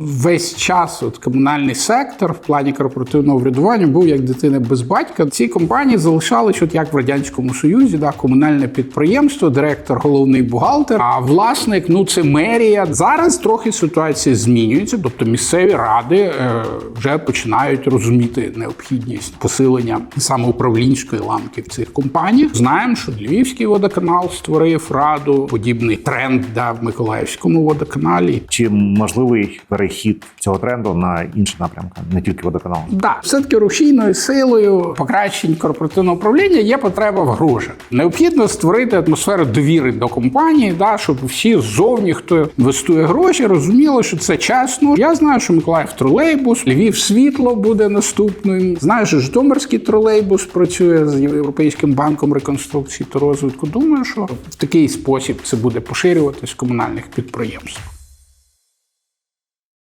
Весь час от комунальний сектор в плані корпоративного врядування був як дитина без батька. Ці компанії залишались, от як в радянському союзі, да, комунальне підприємство, директор, головний бухгалтер. А власник, ну це мерія. Зараз трохи ситуація змінюється, тобто місцеві ради е, вже починають розуміти необхідність посилення саме управлінської ланки в цих компаніях. Знаємо, що Львівський водоканал створив раду. Подібний тренд да, в Миколаївському водоканалі. Чи можливий перехід цього тренду на інші напрямки, не тільки водоканал? Да, все-таки рушійною силою покращень корпоративного управління є потреба в грошах. Необхідно створити атмосферу довіри до компанії, да, щоб всі ззовні, хто інвестує гроші, розуміли, що це чесно. Я знаю, що Миколаїв тролейбус, Львів світло буде наступним. Знаю, що Житомирський тролейбус працює з Європейським банком реконструкції та розвитку. Думаю, що в такий спосіб це буде поширюватись в комунальних підприємствах.